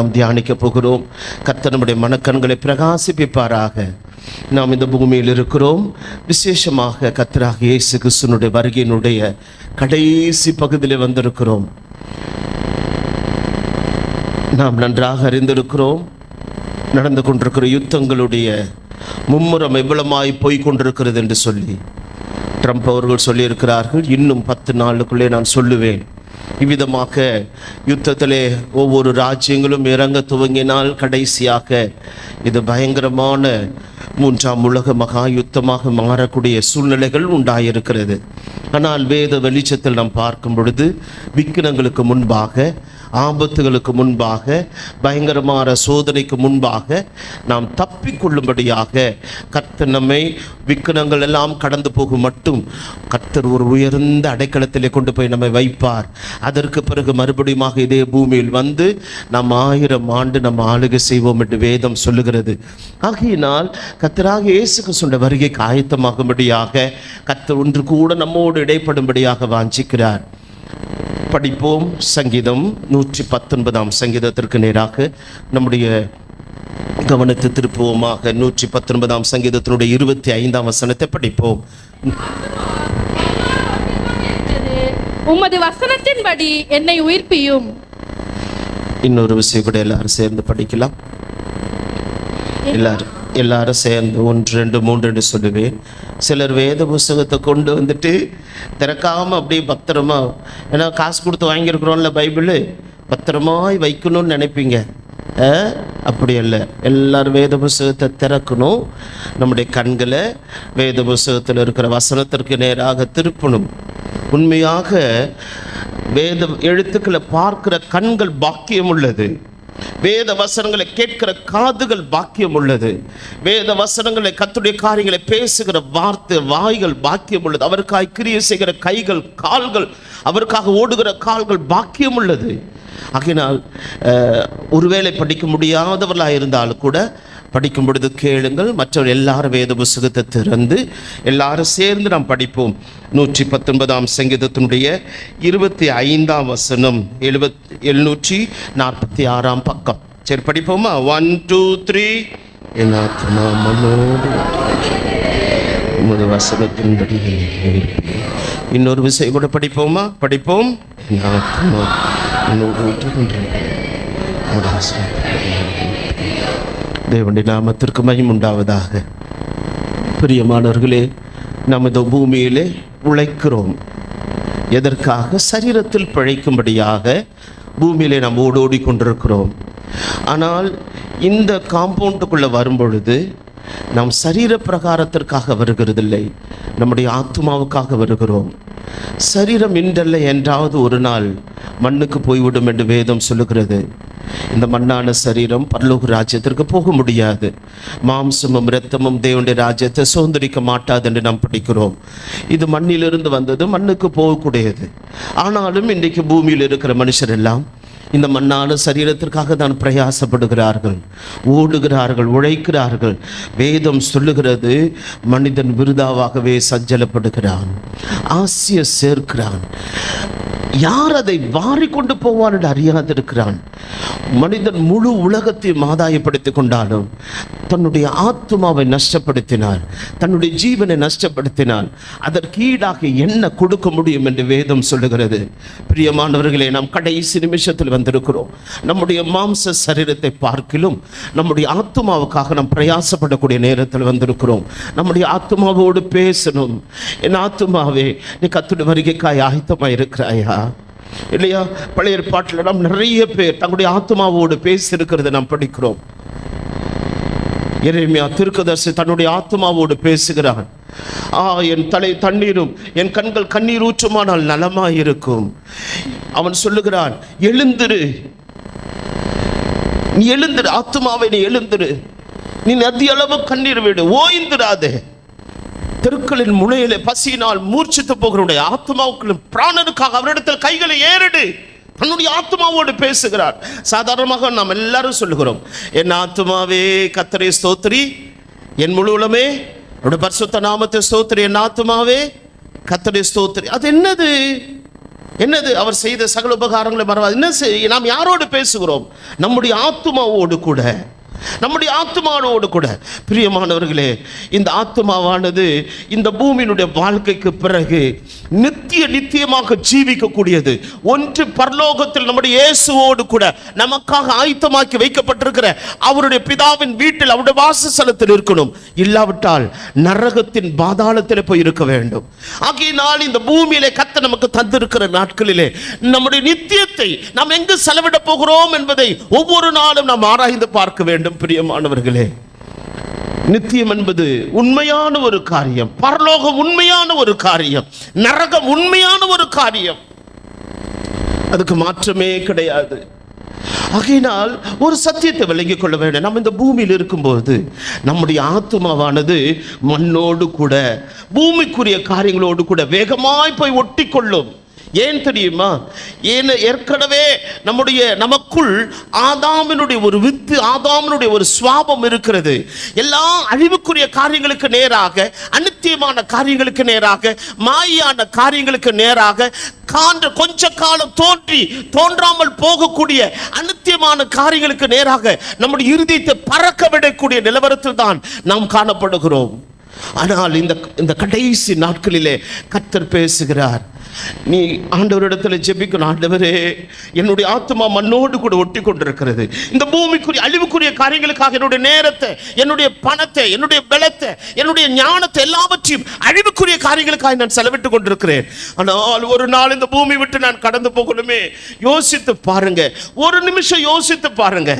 நாம் தியானிக்க போகிறோம். கர்த்தர் நம்முடைய மனக்கண்களை பிரகாசிப்பிப்பாராக. நாம் இந்த பூமியில் இருக்கிறோம். விசேஷமாக கர்த்தராக இயேசு கிறிஸ்துனுடைய வருகையினுடைய கடைசி பகுதியில் வந்திருக்கிறோம். நாம் நன்றாக அறிந்திருக்கிறோம். நடந்து கொண்டிருக்கிற யுத்தங்களுடைய மும்முரம் எவ்வளமாய் போய் கொண்டிருக்கிறது என்று சொல்லி. ட்ரம்ப் அவர்கள் சொல்லியிருக்கிறார்கள் இன்னும் பத்து நாளுக்குள்ளே நான் சொல்லுவேன். இவ்விதமாக யுத்தத்திலே ஒவ்வொரு ராஜ்யங்களும் இறங்க துவங்கினால் கடைசியாக இது பயங்கரமான மூன்றாம் உலக மகா யுத்தமாக மாறக்கூடிய சூழ்நிலைகள் உண்டாயிருக்கிறது. ஆனால் வேத வெளிச்சத்தில் நாம் பார்க்கும் பொழுது விக்கினங்களுக்கு முன்பாக ஆபத்துகளுக்கு முன்பாக பயங்கரமான சோதனைக்கு முன்பாக நாம் தப்பிக்கொள்ளும்படியாக கர்த்தர் நம்மை விக்கினங்கள் எல்லாம் கடந்து போகும் மட்டும் கர்த்தர் ஒரு உயர்ந்த அடைக்கலத்திலே கொண்டு போய் நம்மை வைப்பார். அதற்கு பிறகு மறுபடியுமாக இதே பூமியில் வந்து நாம் ஆயிரம் ஆண்டு நம்ம ஆளுகை செய்வோம் என்று வேதம் சொல்லுகிறது. ஆகையினால் கர்த்தராக இயேசுக்கு சொன்ன வருகைக்கு ஆயத்தமாகும்படியாக கர்த்தர் ஒன்று கூட நம்மோடு இடைப்படும்படியாக வாஞ்சிக்கிறார். படிப்போம் சங்கீதம் நூற்றி பத்தொன்பதாம் சங்கீதத்திற்கு நேராக நம்முடைய கவனத்தை திருப்புவோமாக. நூற்றி பத்தொன்பதாம் சங்கீதத்தினுடைய இருபத்தி ஐந்தாம் வசனத்தை படிப்போம். உமது வசனத்தின்படி என்னை உயிர்ப்பியும். இன்னொரு விஷயம் கூட எல்லாரும் சேர்ந்து படிக்கலாம். எல்லாரும். எல்லாரும் சேர்ந்து ஒன்று ரெண்டு மூன்று சொல்லுவேன். சிலர் வேத புஸ்தகத்தை கொண்டு வந்துட்டு திறக்காமல் அப்படியே பத்திரமா ஏன்னா காசு கொடுத்து வாங்கியிருக்கிறோம்ல பைபிள் பத்திரமாய் வைக்கணும்னு நினைப்பீங்க. ஆ? அப்படி இல்லை எல்லாரும் வேத புஸ்தகத்தை திறக்கணும். நம்முடைய கண்களை வேத புஸ்தகத்தில் இருக்கிற வசனத்திற்கு நேராக திருப்பணும். உண்மையாக வேத எழுத்துக்களை பார்க்கிற கண்கள் பாக்கியம் உள்ளது. வேத வசனங்களை கேட்கிற காதுகள் பாக்கியம் உள்ளது வேத வசனங்களை கத்துடைய காரியங்களை பேசுகிற வார்த்தை வாய்கள் பாக்கியம் உள்ளது அவருக்காய் கிரியை செய்கிற கைகள் கால்கள் அவருக்காக ஓடுகிற கால்கள் பாக்கியம் உள்ளது ஆகினால் அஹ், ஒருவேளை படிக்க முடியாதவர்களாக இருந்தாலும் கூட படிக்கும் பொழுது கேளுங்கள். மற்றவர் எல்லாரும் வேத புஸ்தகத்தை திறந்து எல்லாரும் சேர்ந்து நாம் படிப்போம். நூற்றி பத்தொன்பதாம் சங்கீதத்தினுடைய இருபத்தி ஐந்தாம் வசனம் எழுபத் எழுநூற்றி நாற்பத்தி ஆறாம் பக்கம். சரி படிப்போமா? ஒன் டூ த்ரீ என் ஆத்மா மனோடு உமது வசனத்தின்படி இன்னொரு விஷயம் கூட படிப்போமா? படிப்போம். என் என்னோடு ஊற்றுகின்றது. தேவனுடைய நாமத்திற்கு மகிமை உண்டாவதாக. பிரியமானவர்களே நமது பூமியிலே உழைக்கிறோம். எதற்காக? சரீரத்தில் பிழைக்கும்படியாக பூமியிலே நாம் ஓடோடி கொண்டிருக்கிறோம். ஆனால் இந்த காம்பவுண்டுக்குள்ளே வரும்பொழுது நாம் சரீர பிரகாரத்திற்காக வருகிறதில்லை. நம்முடைய ஆத்மாவுக்காக வருகிறோம். சரீரம் இன்றல்ல என்றாவது ஒரு நாள் மண்ணுக்கு போய்விடும் என்று வேதம் சொல்லுகிறது. இந்த மண்ணான சரீரம் பரலோக ராஜ்யத்திற்கு போக முடியாது. மாம்சமும் இரத்தமும் தேவனுடைய ராஜ்யத்தை சுதந்திரிக்க மாட்டாது என்று நாம் படிக்கிறோம். இது மண்ணிலிருந்து வந்தது மண்ணுக்கு போகக்கூடியது. ஆனாலும் இன்றைக்கு பூமியில் இருக்கிற மனுஷர் எல்லாம் இந்த மண்ணான சரீரத்திற்காக தான் பிரயாசப்படுகிறார்கள். ஓடுகிறார்கள் உழைக்கிறார்கள். வேதம் சொல்லுகிறது மனிதன் விருதாவாகவே சஞ்சலப்படுகிறான். ஆசிய சேர்க்கிறான். யார் அதை வாரி கொண்டு போவான் என்று அறியாதிருக்கிறான். மனிதன் முழு உலகத்தையும் ஆதாயப்படுத்திக் கொண்டாலும் தன்னுடைய ஆத்மாவை நஷ்டப்படுத்தினார் தன்னுடைய ஜீவனை நஷ்டப்படுத்தினார் அதற்கு ஈடாக என்ன கொடுக்க முடியும் என்று வேதம் சொல்லுகிறது. பிரியமானவர்களே நாம் கடைசி நிமிஷத்தில் வந்திருக்கிறோம். நம்முடைய மாம்ச சரீரத்தை பார்க்கிலும் நம்முடைய ஆத்மாவுக்காக நாம் பிரயாசப்படக்கூடிய நேரத்தில் வந்திருக்கிறோம். நம்முடைய ஆத்மாவோடு பேசணும். என் ஆத்மாவே நீ கத்துடைய வருகைக்காய் ஆயத்தமாக இருக்கிறாயா இல்லையா? பழைய ஏற்பாட்டில் நாம் நிறைய பேர் தங்களுடைய ஆத்மாவோடு பேசியிருக்கிறத நாம் படிக்கிறோம். எரேமியா திருக்கதர்சி தன்னுடைய ஆத்மாவோடு பேசுகிறான். ஆ என் தலை தண்ணீரும் என் கண்கள் கண்ணீர் ஊற்றுமானால் நலமாய் இருக்கும் அவன் சொல்லுகிறான் எழுந்திரு. நீ எழுந்திரு ஆத்மாவை நீ எழுந்திரு. நீ நதி அளவு கண்ணீர் விடு ஓய்ந்திராதே. தெருக்களின் முனையிலே பசியினால் மூர்ச்சித்து போகிறவருடைய ஆத்மாவுக்களும் பிராணனுக்காக அவரிடத்தில் கைகளை ஏறிடு. தன்னுடைய ஆத்மாவோடு பேசுகிறார். சாதாரணமாக நாம் எல்லாரும் சொல்லுகிறோம் என் ஆத்மாவே கத்தரை ஸ்தோத்திரி. என் முழு அவருடைய பரிசுத்த நாமத்தை ஸ்தோத்ரி என் ஆத்மாவே கத்தரை ஸ்தோத்ரி அது என்னது? என்னது? அவர் செய்த சகல உபகாரங்களை மறவாது. என்ன செய்? நாம் யாரோடு பேசுகிறோம்? நம்முடைய ஆத்துமாவோடு கூட. நம்முடைய ஆத்மாவோடு கூட. பிரியமானவர்களே இந்த ஆத்மாவானது இந்த பூமியினுடைய வாழ்க்கைக்கு பிறகு நித்திய நித்தியமாக ஜீவிக்கக்கூடியது. ஒன்று பரலோகத்தில் நம்முடைய இயேசுவோடு கூட நமக்காக ஆயத்தமாக்கி வைக்கப்பட்டிருக்கிற அவருடைய பிதாவின் வீட்டில் அவருடைய வாசஸ்தலத்தில் இருக்கணும். இல்லாவிட்டால் நரகத்தின் பாதாளத்தில் போய் இருக்க வேண்டும். ஆகையினால் இந்த பூமியிலே கத்த நமக்கு தந்திருக்கிற நாட்களிலே நம்முடைய நித்தியத்தை நாம் எங்கு செலவிட போகிறோம் என்பதை ஒவ்வொரு நாளும் நாம் ஆராய்ந்து பார்க்க வேண்டும். பிரியமானவர்களே நித்தியம் என்பது உண்மையான ஒரு காரியம் பரலோகம் உண்மையான ஒரு காரியம் நரகம் உண்மையான ஒரு காரியம். அதுக்கு மாற்றமே கிடையாது. ஆகையினால் ஒரு சத்தியத்தை விளங்கிக் கொள்ள வேண்டும். நம்ம இந்த பூமியில் இருக்கும்போது நம்முடைய ஆத்மாவானது மண்ணோடு கூட பூமிக்குரிய காரியங்களோடு கூட வேகமாய் போய் ஒட்டி கொள்ளும் ஏன் தெரியுமா? ஏன் ஏற்கனவே நம்முடைய நமக்குள் ஆதாமினுடைய ஒரு வித்து ஆதாமினுடைய ஒரு சுவாபம் இருக்கிறது. எல்லா அழிவுக்குரிய காரியங்களுக்கு நேராக அநித்தியமான காரியங்களுக்கு நேராக மாயான காரியங்களுக்கு நேராக காண்ற கொஞ்ச காலம் தோன்றி தோன்றாமல் போகக்கூடிய அனித்தியமான காரியங்களுக்கு நேராக நம்முடைய இருதயத்தை பறக்க விடக்கூடிய நிலவரத்தில் தான் நாம் காணப்படுகிறோம். ஆனால் இந்த இந்த கடைசி நாட்களிலே கத்தர் பேசுகிறார் நீ ஆண்டவரிடத்தில் ஜெபிக்கணும். ஆண்டவரே என்னுடைய ஆத்மா மண்ணோடு கூட ஒட்டி கொண்டிருக்கிறது இந்த பூமிக்குரிய அழிவுக்குரிய காரியங்களுக்காக என்னுடைய நேரத்தை என்னுடைய பணத்தை என்னுடைய பலத்தை என்னுடைய ஞானத்தை எல்லாவற்றையும் அழிவுக்குரிய காரியங்களுக்காக நான் செலவிட்டு கொண்டிருக்கிறேன். ஆனால் ஒரு நாள் இந்த பூமி விட்டு நான் கடந்து போகணுமே. யோசித்து பாருங்க. ஒரு நிமிஷம் யோசித்து பாருங்க.